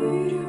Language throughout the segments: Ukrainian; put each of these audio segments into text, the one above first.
you.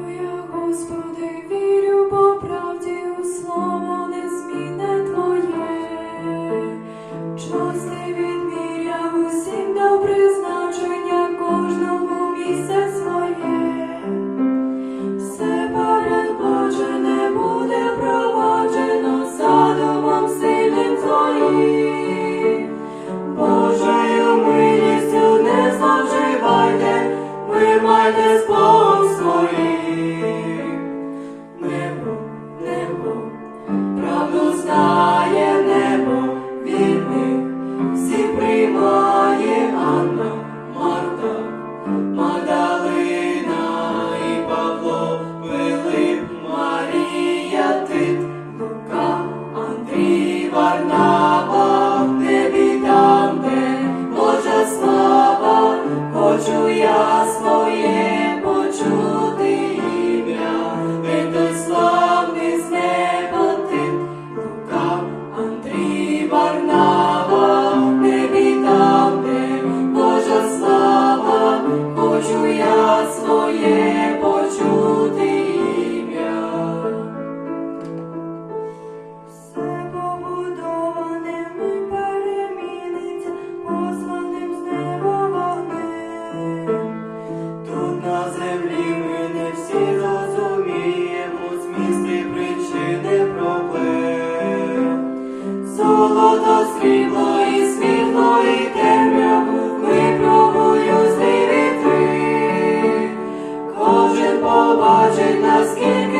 то світло і світло, і темряву кожен побачить, наскільки.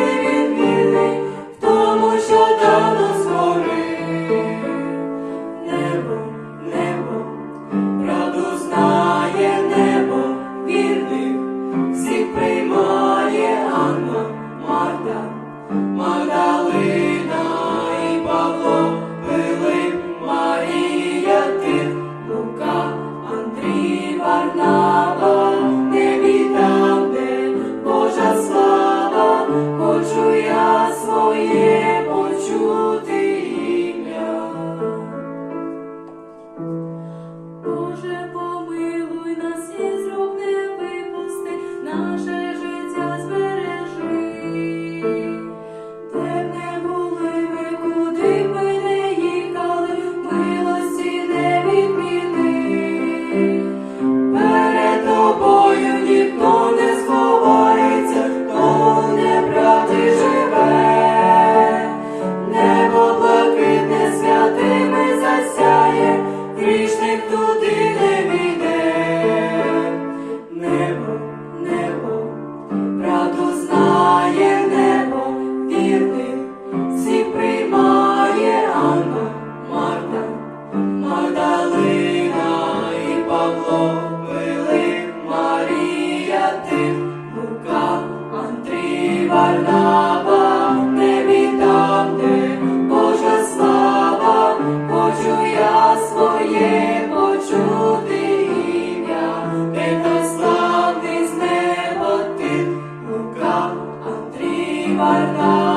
Варнава, не там, де Божа слава, хочу я своє почути ім'я, де наславний з неба ти, лука Андрій Варнава.